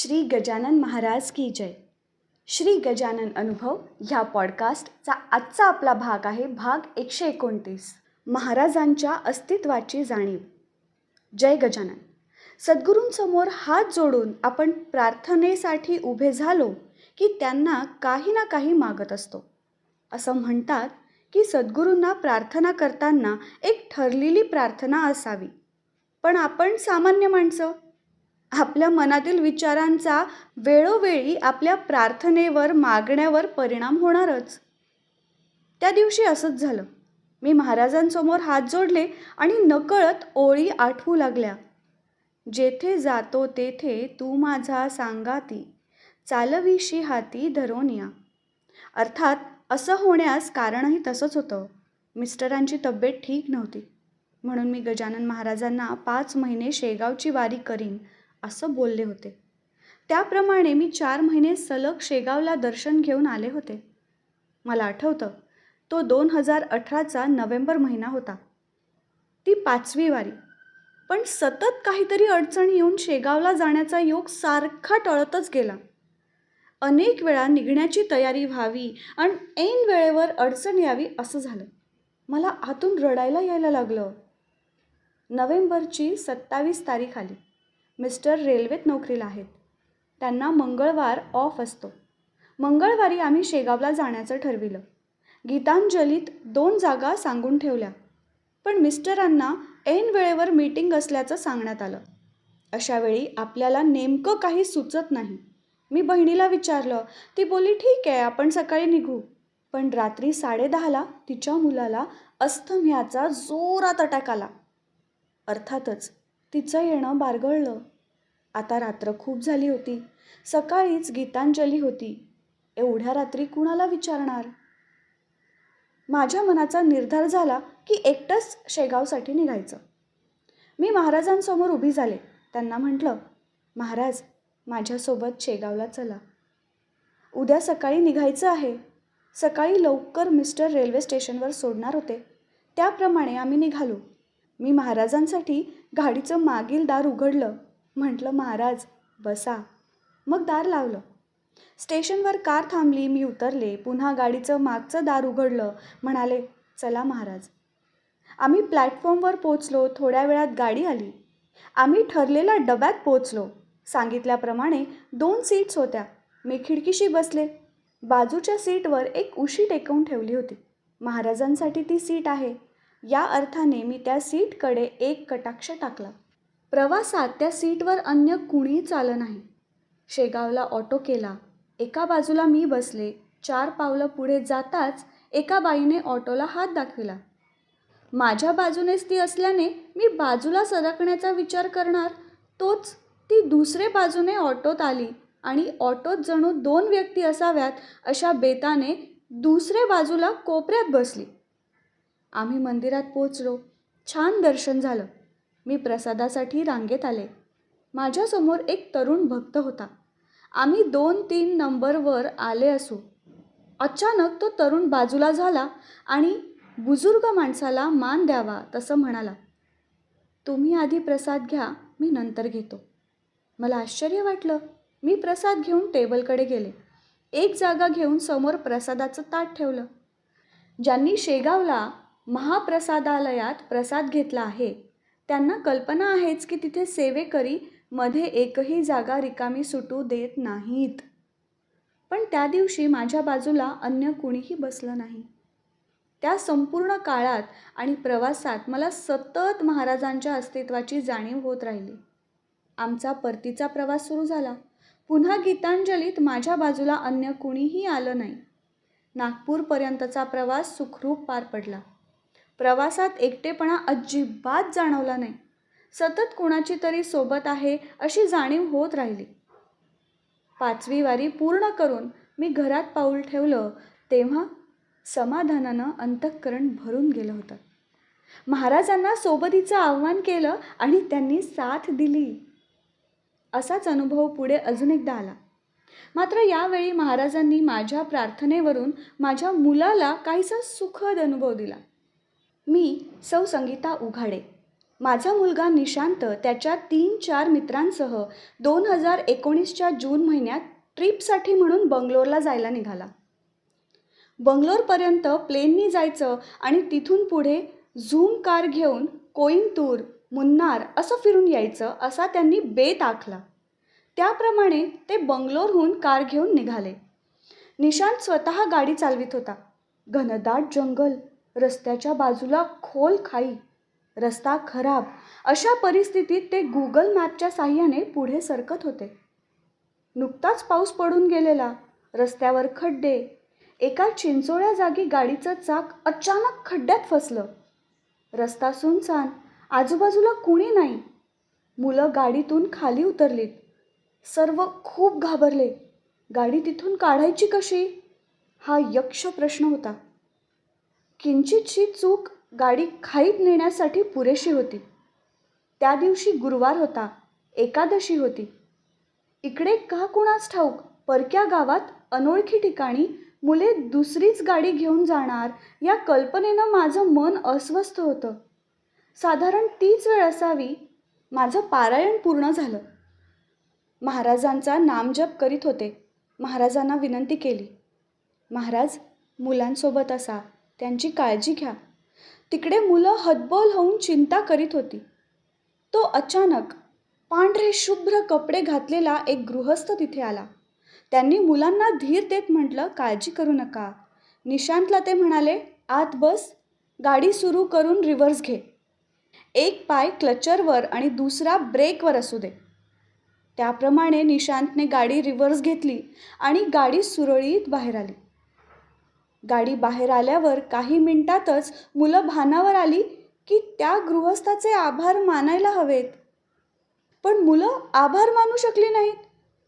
श्री गजानन महाराज की जय. श्री गजानन अनुभव ह्या पॉडकास्टचा आजचा आपला भाग आहे भाग एकशे एकोणतीस. महाराजांच्या अस्तित्वाची जाणीव. जय गजानन. सद्गुरूंसमोर हात जोडून आपण प्रार्थनेसाठी उभे झालो की त्यांना काही ना काही मागत असतो. असं म्हणतात की सद्गुरूंना प्रार्थना करताना एक ठरलेली प्रार्थना असावी. पण आपण सामान्य माणसं आपल्या मनातील विचारांचा वेळोवेळी आपल्या प्रार्थनेवर मागण्यावर परिणाम होणारच. त्या दिवशी असंच झालं. मी महाराजांसमोर हात जोडले आणि नकळत ओळी आठवू लागल्या. जेथे जातो तेथे तू माझा सांगाती चालविशी हाती धरून या. अर्थात असं होण्यास कारणही तसंच होतं. मिस्टरांची तब्येत ठीक नव्हती. म्हणून मी गजानन महाराजांना पाच महिने शेगावची वारी करीन असं बोलले होते. त्याप्रमाणे मी चार महिने सलग शेगावला दर्शन घेऊन आले होते. मला आठवतं तो दोन हजार अठराचा नोव्हेंबर महिना होता. ती पाचवी वारी. पण सतत काहीतरी अडचण येऊन शेगावला जाण्याचा योग सारखा टळतच गेला. अनेक वेळा निघण्याची तयारी व्हावी आणि ऐन वेळेवर अडचण यावी असं झालं. मला आतून रडायला यायला लागलं. नोव्हेंबरची सत्तावीस तारीख आली. मिस्टर रेल्वेत नोकरीला आहेत. त्यांना मंगळवार ऑफ असतो. मंगळवारी आम्ही शेगावला जाण्याचं ठरविलं. गीतांजलीत दोन जागा सांगून ठेवल्या. पण मिस्टरांना ऐन वेळेवर मीटिंग असल्याचं सांगण्यात आलं. अशावेळी आपल्याला नेमकं काही सुचत नाही. मी बहिणीला विचारलं ती बोली ठीक आहे आपण सकाळी निघू. पण रात्री साडेदहाला तिच्या मुलाला अस्थम्याचा जोरात अटॅक आला. अर्थातच तिचं येणं बारगळलं. आता रात्र खूप झाली होती. सकाळीच गीतांजली होती. एवढ्या रात्री कुणाला विचारणार? माझ्या मनाचा निर्धार झाला की एकटंच शेगावसाठी निघायचं. मी महाराजांसमोर उभी झाले. त्यांना म्हटलं महाराज माझ्यासोबत शेगावला चला. उद्या सकाळी निघायचं आहे. सकाळी लवकर मिस्टर रेल्वे स्टेशनवर सोडणार होते. त्याप्रमाणे आम्ही निघालो. मी महाराजांसाठी गाडीचं मागील दार उघडलं. म्हटलं महाराज बसा. मग दार लावलं. स्टेशनवर कार थांबली मी उतरले. पुन्हा गाडीचं मागचं दार उघडलं. म्हणाले चला महाराज. आम्ही प्लॅटफॉर्मवर पोचलो थोड्या वेळात गाडी आली. आम्ही ठरलेल्या डब्यात पोचलो सांगितल्याप्रमाणे दोन सीट्स होत्या. मी खिडकीशी बसले. बाजूच्या सीटवर एक उशी टेकवून ठेवली होती. महाराजांसाठी ती सीट आहे. या अर्थाने मी त्या सीटकडे एक कटाक्ष टाकला. प्रवासात त्या सीटवर अन्य कुणीच आलं नाही. शेगावला ऑटो केला. एका बाजूला मी बसले. चार पावलं पुढे जाताच एका बाईने ऑटोला हात दाखविला. माझ्या बाजूनेच ती असल्याने मी बाजूला सरकण्याचा विचार करणार. तोच ती दुसरे बाजूने ऑटोत आली आणि ऑटोत जणू दोन व्यक्ती असाव्यात अशा बेताने दुसरे बाजूला कोपऱ्यात बसली. आम्ही मंदिरात पोचलो छान दर्शन झालं. मी प्रसादासाठी रांगेत आले. माझ्यासमोर एक तरुण भक्त होता. आम्ही दोन तीन नंबरवर आले असू. अचानक तो तरुण बाजूला झाला आणि बुजुर्ग माणसाला मान द्यावा तसं म्हणाला तुम्ही आधी प्रसाद घ्या मी नंतर घेतो. मला आश्चर्य वाटलं. मी प्रसाद घेऊन टेबलकडे गेले. एक जागा घेऊन समोर प्रसादाचं ताट ठेवलं. ज्यांनी शेगावला महाप्रसादालयात प्रसाद घेतला आहे. त्यांना कल्पना आहेच की तिथे सेवेकरी मध्ये एकही जागा रिकामी सुटू देत नाहीत. पण त्या दिवशी माझ्या बाजूला अन्य कुणीही बसलं नाही. त्या संपूर्ण काळात आणि प्रवासात मला सतत महाराजांच्या अस्तित्वाची जाणीव होत राहिली. आमचा परतीचा प्रवास सुरू झाला. पुन्हा गीतांजलीत माझ्या बाजूला अन्य कुणीही आलं नाही. नागपूरपर्यंतचा प्रवास सुखरूप पार पडला. प्रवासात एकटेपणा अजिबात जाणवला नाही. सतत कुणाची तरी सोबत आहे अशी जाणीव होत राहिली. पाचवी वारी पूर्ण करून मी घरात पाऊल ठेवलं तेव्हा समाधानानं अंतःकरण भरून गेलं होतं. महाराजांना सोबतीचं आव्हान केलं आणि त्यांनी साथ दिली. असाच अनुभव पुढे अजून एकदा आला. मात्र यावेळी महाराजांनी माझ्या प्रार्थनेवरून माझ्या मुलाला काहीसा सुखद अनुभव दिला. मी सौ संगीता उघाडे. माझा मुलगा निशांत त्याच्या तीन चार मित्रांसह दोन हजार एकोणीसच्या जून महिन्यात ट्रिपसाठी म्हणून बंगलोरला जायला निघाला. बंगलोरपर्यंत प्लेननी जायचं आणि तिथून पुढे झूम कार घेऊन कोईमतूर मुन्नार असं फिरून यायचं असा त्यांनी बेत आखला. त्याप्रमाणे ते बंगलोरहून कार घेऊन निघाले. निशांत स्वतः गाडी चालवित होता. घनदाट जंगल रस्त्याच्या बाजूला खोल खाई. रस्ता खराब. अशा परिस्थितीत ते गुगल मॅपच्या साह्याने पुढे सरकत होते. नुकताच पाऊस पडून गेलेला. रस्त्यावर खड्डे. एका चिंचोळ्या जागी गाडीचं चाक अचानक खड्ड्यात फसलं. रस्ता सुनसान. आजूबाजूला कुणी नाही. मुलं गाडीतून खाली उतरलीत. सर्व खूप घाबरले. गाडी तिथून काढायची कशी? हा यक्ष प्रश्न होता. किंचितशी चूक गाडी खाईत नेण्यासाठी पुरेशी होती. त्या दिवशी गुरुवार होता एकादशी होती. इकडे का कुणास ठाऊक परक्या गावात अनोळखी ठिकाणी मुले दुसरीच गाडी घेऊन जाणार या कल्पनेनं माझं मन अस्वस्थ होतं. साधारण तीच वेळ असावी माझं पारायण पूर्ण झालं. महाराजांचा नामजप करीत होते महाराजांना विनंती केली. महाराज मुलांसोबत असा. त्यांची काळजी घ्या. तिकडे मुलं हतबोल होऊन चिंता करीत होती. तो अचानक पांढरे शुभ्र कपडे घातलेला एक गृहस्थ तिथे आला. त्यांनी मुलांना धीर देत म्हटलं काळजी करू नका निशांतला ते म्हणाले आत बस. गाडी सुरू करून रिव्हर्स घे. एक पाय क्लचरवर आणि दुसरा ब्रेकवर असू दे त्याप्रमाणे निशांतने गाडी रिव्हर्स घेतली आणि गाडी सुरळीत बाहेर आली. गाडी बाहेर आल्यावर काही मिनिटातच मुलं भानावर आली की त्या गृहस्थाचे आभार मानायला हवेत. पण मुलं आभार मानू शकली नाहीत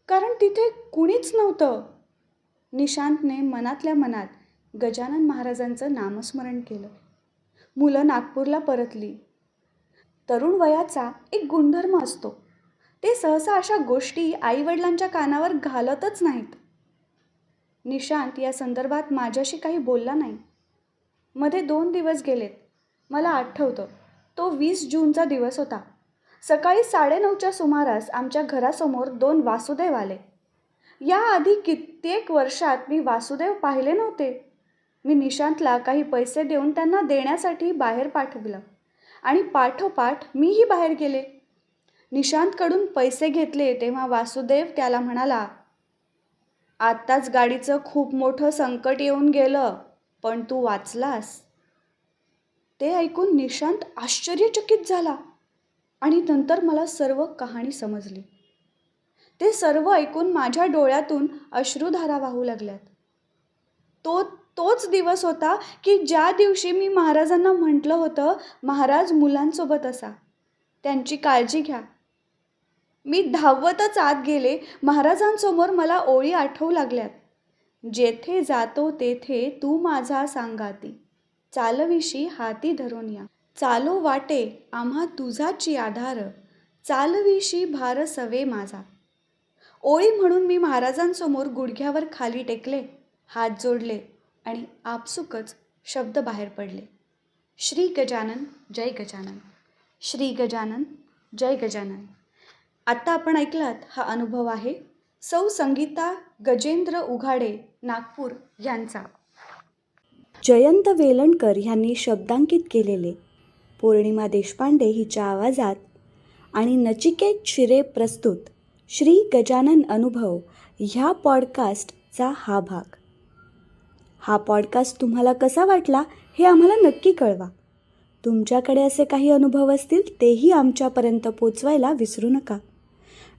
कारण तिथे कुणीच नव्हतं. निशांतने मनातल्या मनात गजानन महाराजांचं नामस्मरण केलं. मुलं नागपूरला परतली. तरुण वयाचा एक गुणधर्म असतो. ते सहसा अशा गोष्टी आईवडिलांच्या कानावर घालतच नाहीत. निशांत या संदर्भात माझ्याशी काही बोलला नाही. मध्ये दोन दिवस गेलेत. मला आठवतं. तो वीस जूनचा दिवस होता. सकाळी साडेनऊच्या सुमारास आमच्या घरासमोर दोन वासुदेव आले. याआधी कित्येक वर्षात मी वासुदेव पाहिले नव्हते. मी निशांतला काही पैसे देऊन त्यांना देण्यासाठी बाहेर पाठवलं. आणि पाठोपाठ मीही बाहेर गेले. निशांतकडून पैसे घेतले तेव्हा वासुदेव त्याला म्हणाला आत्ताच गाडीचं खूप मोठं संकट येऊन गेलं पण तू वाचलास? ते ऐकून निशांत आश्चर्यचकित झाला आणि नंतर मला सर्व कहाणी समजली. ते सर्व ऐकून माझ्या डोळ्यातून अश्रुधारा वाहू लागल्यात. तो तोच दिवस होता की ज्या दिवशी मी महाराजांना म्हटलं होतं महाराज मुलांसोबत असा. त्यांची काळजी घ्या. मी धावतच आत गेले. महाराजांसमोर मला ओळी आठवू लागल्यात. जेथे जातो तेथे तू माझा सांगाती. चालविशी हाती धरून या. चालो वाटे आम्हा तुझाची आधार. चालविशी भार सवे माझा. ओळी म्हणून मी महाराजांसमोर गुडघ्यावर खाली टेकले हात जोडले आणि आपसुकच शब्द बाहेर पडले. श्री गजानन जय गजानन. श्री गजानन जय गजानन. आत्ता आपण ऐकलात हा अनुभव आहे. सौ संगीता गजेंद्र उघाडे नागपूर यांचा. जयंत वेलणकर ह्यांनी शब्दांकित केलेले. पौर्णिमा देशपांडे हिच्या आवाजात. आणि नचिकेत शिरे प्रस्तुत श्री गजानन अनुभव ह्या पॉडकास्टचा हा भाग. हा पॉडकास्ट तुम्हाला कसा वाटला हे आम्हाला नक्की कळवा. तुमच्याकडे असे काही अनुभव असतील तेही आमच्यापर्यंत पोचवायला विसरू नका.